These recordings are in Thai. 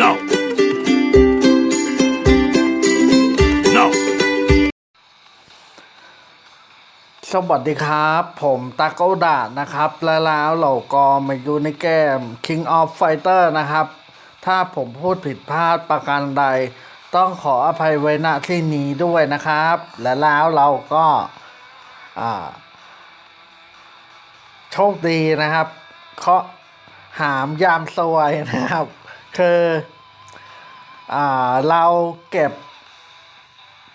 No. No. สวัสดีครับ ผมตาโกดานะครับ และแล้วเราก็มาอยู่ในเกม King of Fighter นะครับ ถ้าผมพูดผิดพลาดประการใด ต้องขออภัยไว้ณที่นี้ด้วยนะครับ และแล้วเราก็โชคดีนะครับเคาะหามยามซวยนะครับ คืออ่าเราเก็บ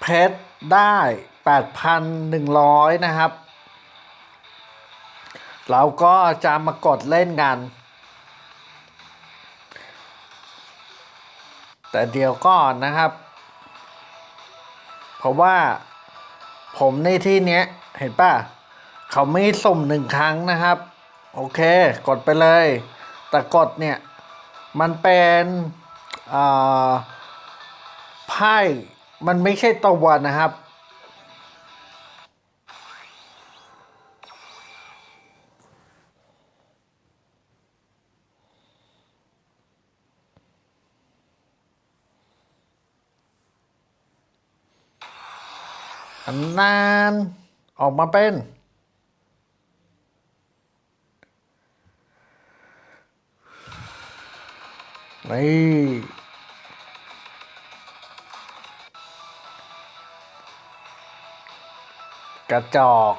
เพชรได้ 8,100 นะครับ เราก็จะมากดเล่นกัน แต่เดี๋ยวก่อนนะครับ เพราะว่าผมในที่เนี้ย เห็นป่ะ เขาไม่สุ่มหนึ่งครั้งนะครับ โอเค กดไปเลย แต่กดเนี่ย มันเป็นอ่าไพ่มันไม่ใช่ตัวนะครับ อันนานออกมาเป็น นี่กระจอก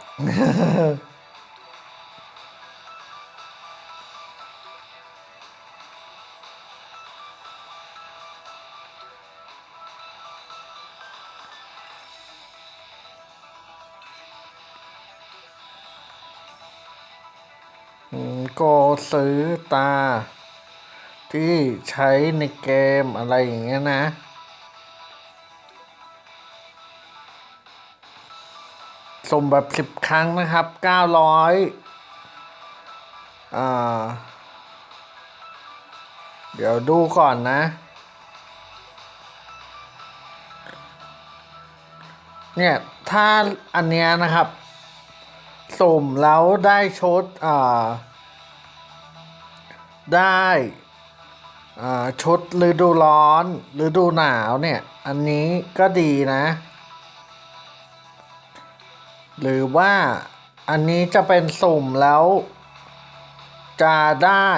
ก็ซื้อตา ที่ใช้ในเกมอะไรอย่างเงี้ยนะส่งแบบสิบครั้งนะครับเก้าร้อยอ่า เดี๋ยวดูก่อนนะ เนี่ย ถ้าอันเนี้ยนะครับสุ่มแล้วได้ชดอ่าได้ ชุดฤดูร้อนฤดูหนาวเนี่ย อันนี้ก็ดีนะ หรือว่าอันนี้จะเป็นสุ่มแล้ว จะได้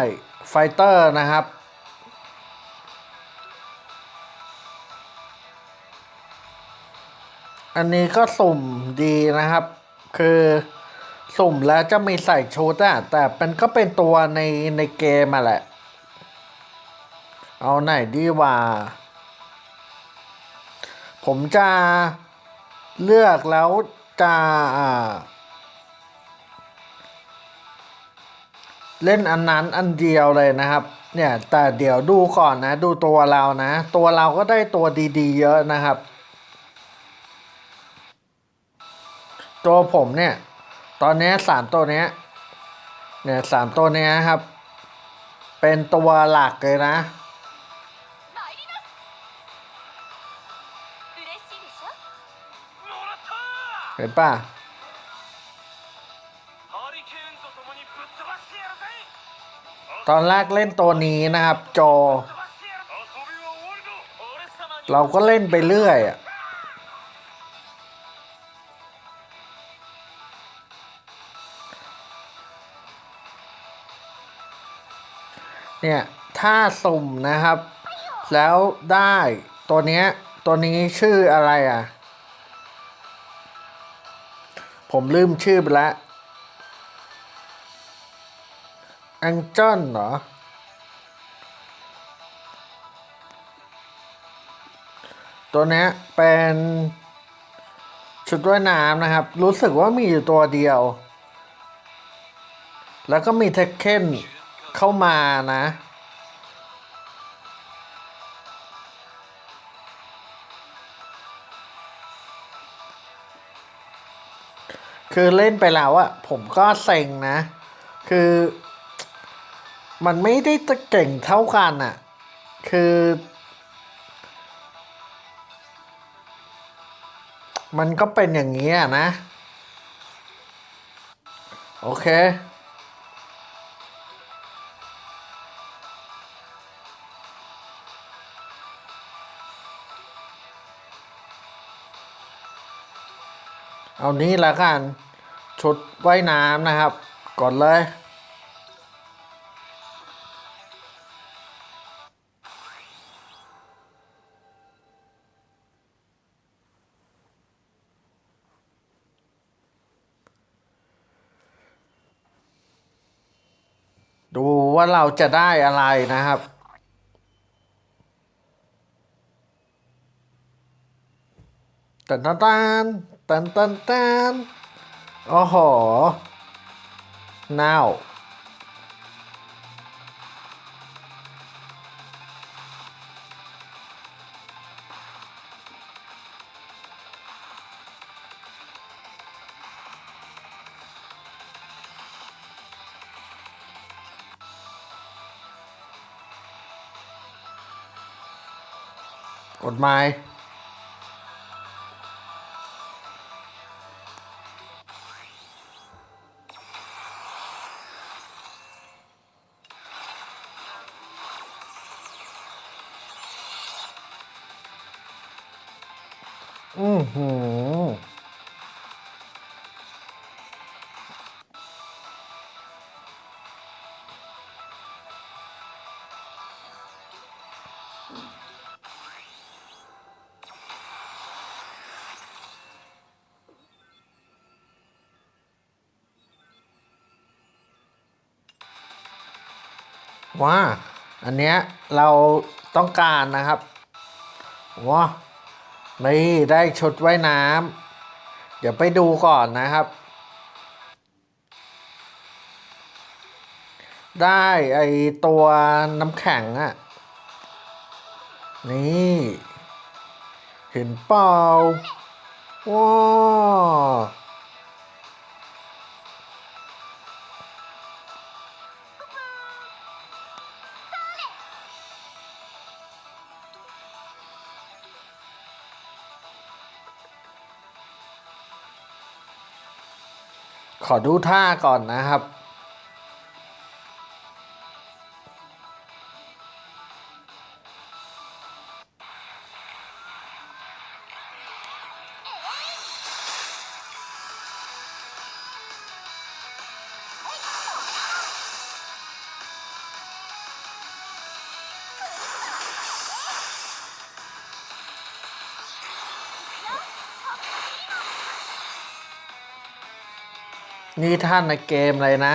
ไฟเตอร์นะครับ อันนี้ก็สุ่มดีนะครับ คือสุ่มแล้วจะมีใส่ชุดอะแต่เป็นก็เป็นตัวในในเกมมาแหละ เอาไหนดีว่า ผมจะเลือกแล้วจะเล่นอันนั้นอันเดียวเลยนะครับ เนี่ยแต่เดี๋ยวดูก่อนนะ ดูตัวเรานะ ตัวเราก็ได้ตัวดีๆ เยอะนะครับ ตัวผมเนี่ย ตอนนี้สามตัวเนี้ยเนี่ยสามตัวเนี้ยครับ เป็นตัวหลักเลยนะ เห็นป่ะตอนแรกเล่นตัวนี้นะครับ จอ เราก็เล่นไปเรื่อยอะเนี่ย ถ้าสุ่มนะครับ แล้วได้ตัวเนี้ย ตัวนี้ชื่ออะไรอะ ผมลืมชื่อไปแล้วแองเจิลเหรอ ตัวนี้เป็นชุดว่ายน้ำนะครับ รู้สึกว่ามีอยู่ตัวเดียว แล้วก็มีเทคเคนเข้ามานะ คือเล่นไปแล้วอะผมก็เซ็งนะ คือ มันไม่ได้จะเก่งเท่ากันอะคือ มันก็เป็นอย่างนี้อะนะ โอเค เอานี้ละกันชุดว่ายน้ำนะครับกดเลย ดูว่าเราจะได้อะไรนะครับตันตัน ตันตันตันโอ้โหน่าวกฎหมาย อือหือว่าอันเนี้ยเราต้องการนะครับว้า นี่ได้ชุดว่ายน้ำเดี๋ยวไปดูก่อนนะครับ ได้ไอตัวน้ำแข็งอะนี่ เห็นเปล่าว้า ขอดูท่าก่อนนะครับ นี่ท่านในเกมเลยนะ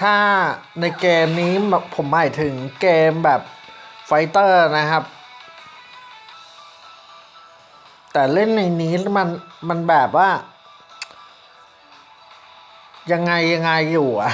ถ้าในเกมนี้ผมหมายถึงเกมแบบไฟเตอร์นะครับ แต่เล่นในนี้มันมันแบบว่า ยังไงยังไงอยู่อะ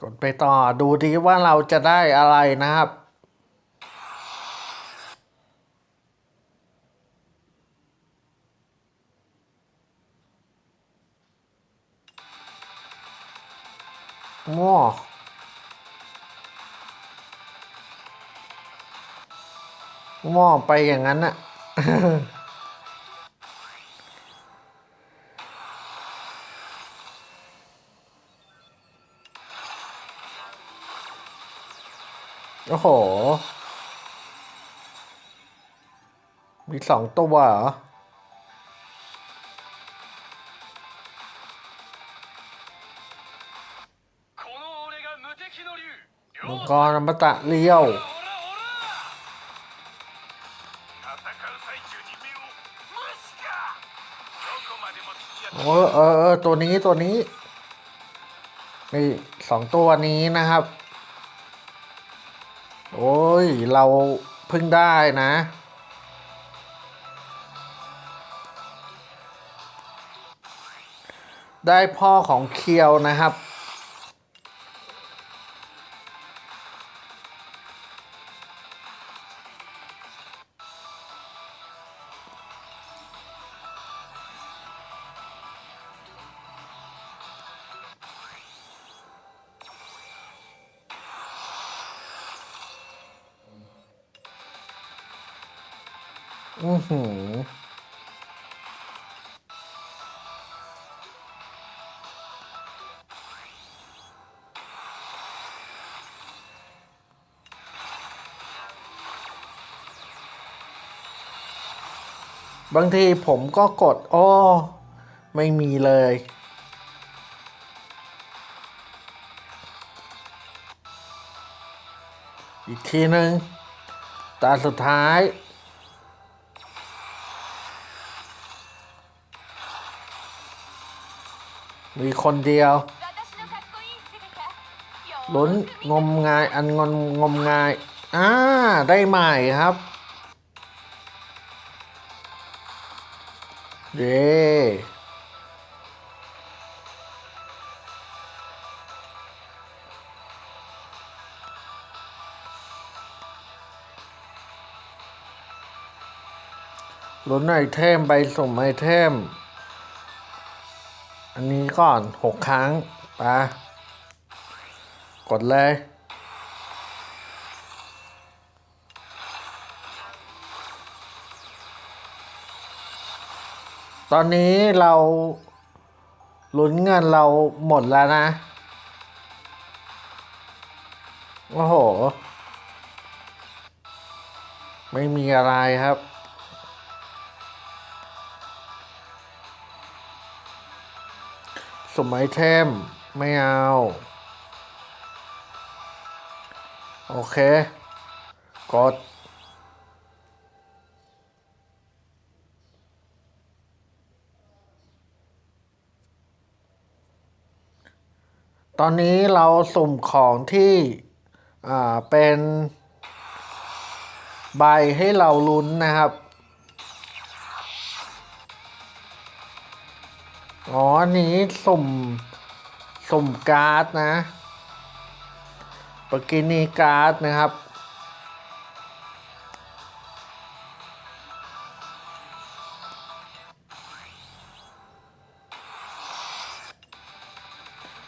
กดไปต่อดูดีว่าเราจะได้อะไรนะครับม้อม้อไปอย่างนั้นน่ะ โอ้โห มีสองตัวเหรอมังกรอมตะเลี้ยวโอ้เออเออตัวนี้ตัวนี้ นี่สองตัวนี้นะครับ โอ้ย เราเพิ่งได้นะ ได้พ่อของเคียวนะครับ อือหือบางทีผมก็กดโอ้ไม่มีเลยอีกทีหนึ่งตาสุดท้าย มีคนเดียวลุ้นงมงายอันงอนงมงายอ่าได้ใหม่ครับเด้ลุ้นไอเทมใบสมไอเทม อันนี้ก่อนหกครั้งไปกดเลยตอนนี้เราลุ้นเงินเราหมดแล้วนะ โอ้โห ไม่มีอะไรครับ สมไอเทม ไม่เอา โอเค กด ตอนนี้เราสุ่มของที่อ่าเป็นใบให้เราลุ้นนะครับ อ๋อนี้สุ่ม สุ่มการ์ดนะปกินีการ์ดนะครับ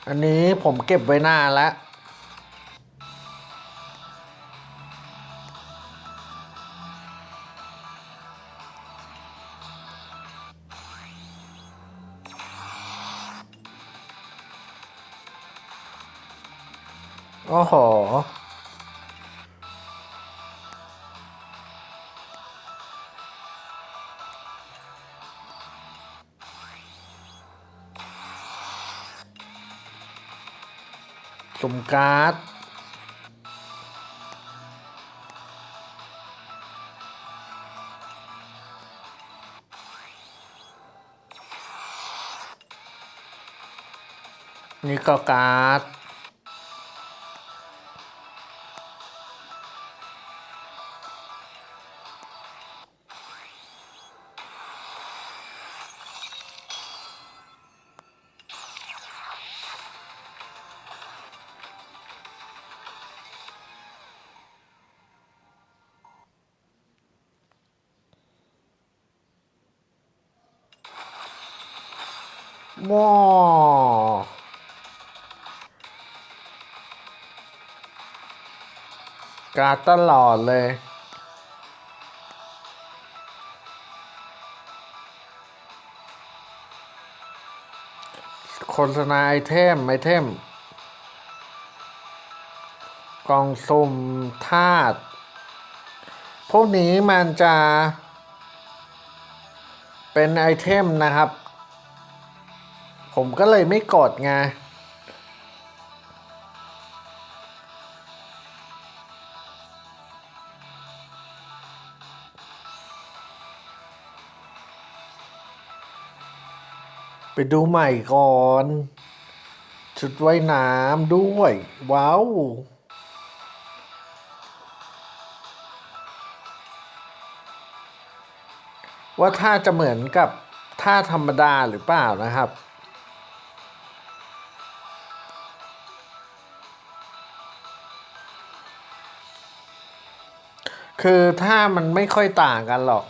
อันนี้ผมเก็บไว้หน้าแล้ว สุ่มการ์ดนี่ก็การ์ด ว้าวการตลอดเลย โฆษณาไอเทม ไอเทมกล่องสุ่มธาตุพวกนี้มันจะ เป็นไอเทมนะครับ ผมก็เลยไม่กดไงไปดูใหม่ก่อน ชุดว่ายน้ำด้วย ว้าวว่าท่าจะเหมือนกับท่าธรรมดาหรือเปล่านะครับ คือถ้ามันไม่ค่อยต่างกันหรอก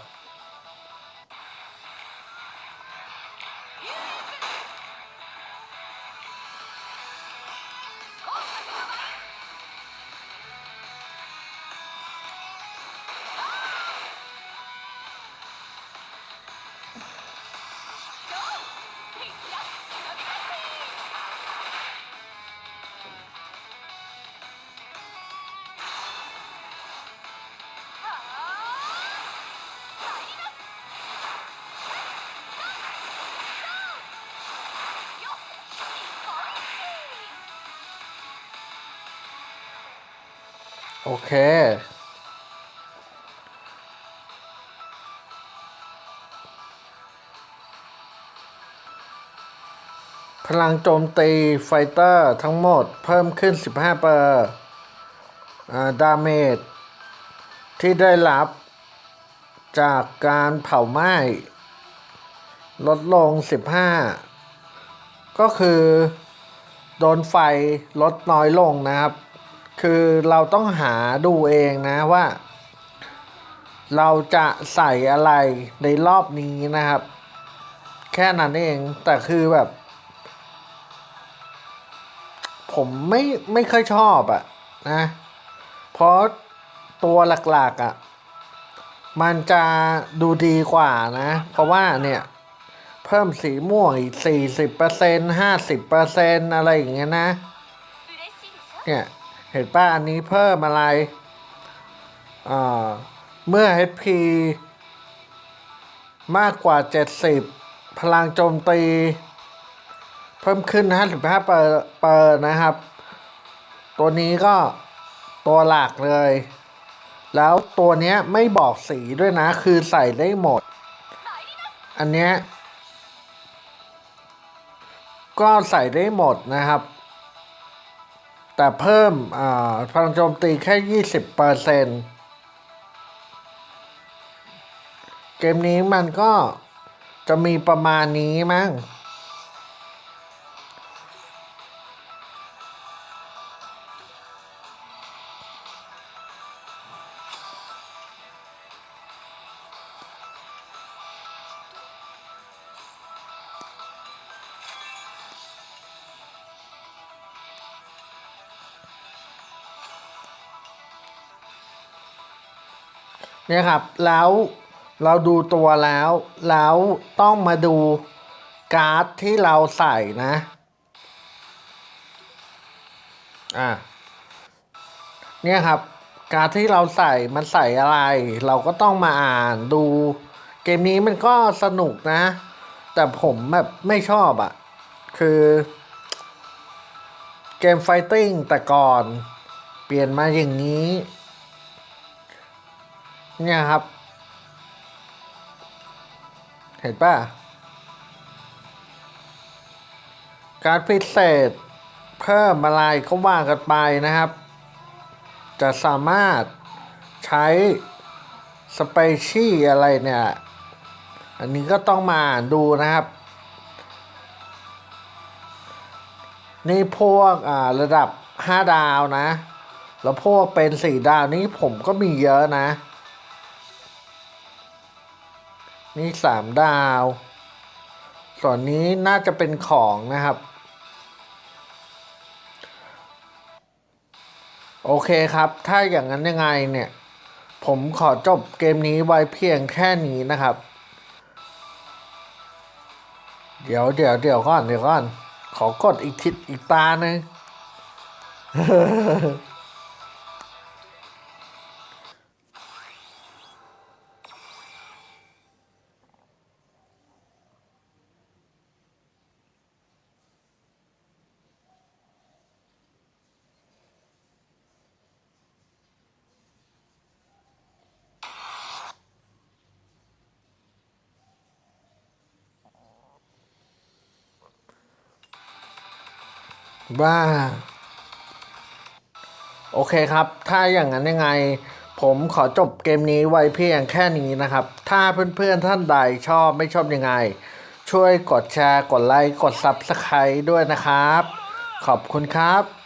โอเค พลังโจมตีไฟเตอร์ทั้งหมดเพิ่มขึ้น 15เปอร์ดาเมจที่ได้รับจากการเผาไหม้ ลดลง 15 ก็คือ โดนไฟลดน้อยลงนะครับ คือเราต้องหาดูเองนะว่า เราจะใส่อะไรในรอบนี้นะครับ แค่นั้นเองแต่คือแบบ ผมไม่ไม่เคยชอบอะนะ เพราะตัวหลักๆอะมันจะดูดีกว่านะ เพราะว่าเนี่ย เพิ่มสีม่วงอีกสี่สิบเปอร์เซ็นต์ห้าสิบเปอร์เซ็นต์อะไรอย่างเงี้ยนะ เนี่ย เห็นป่ะอันนี้เพิ่มอะไรเมื่อ HP มากกว่า 70 พลังโจมตี เพิ่มขึ้น 55เปอร์เปอร์นะครับ ตัวนี้ก็ตัวหลักเลย แล้วตัวนี้ไม่บอกสีด้วยนะ คือใส่ได้หมด อันเนี้ยก็ใส่ได้หมดนะครับ แต่เพิ่มพลังโจมตีแค่ 20เปอร์เซ็นเกมนี้มันก็จะมีประมาณนี้มั้ง เนี่ยครับแล้วเราดูตัวแล้ว แล้วต้องมาดูการ์ดที่เราใส่นะอะเนี่ยครับ การ์ดที่เราใส่มันใส่อะไร เราก็ต้องมาอ่านดูเกมนี้มันก็สนุกนะ แต่ผมแบบไม่ชอบอะ่ะ คือเกมไฟติ้งแต่ก่อน เปลี่ยนมาอย่างนี้ เนี่ยครับ เห็นป่ะ การพิเศษเพิ่มอะไรก็ว่ากันไปนะครับ จะสามารถใช้สเปชียอะไรเนี่ย อันนี้ก็ต้องมาดูนะครับ นี่พวกอ่าระดับ 5 ดาวนะ แล้วพวกเป็น 4 ดาวนี้ผมก็มีเยอะนะ นี่สามดาว ส่วนนี้น่าจะเป็นของนะครับ โอเคครับ ถ้าอย่างนั้นยังไงเนี่ย ผมขอจบเกมนี้ไว้เพียงแค่นี้นะครับ เดี๋ยวเดี๋ยวเดี๋ยวก่อนเดี๋ยวก่อน ขอกดอีกทิศอีกตาหนึ่ง ว่า โอเคครับ ถ้าอย่างนั้นยังไง ผมขอจบเกมนี้ไว้เพียงแค่นี้นะครับ ถ้าเพื่อนๆท่านใดชอบไม่ชอบยังไง ช่วยกดแชร์ กดไลค์ กด Subscribe ด้วยนะครับ ขอบคุณครับ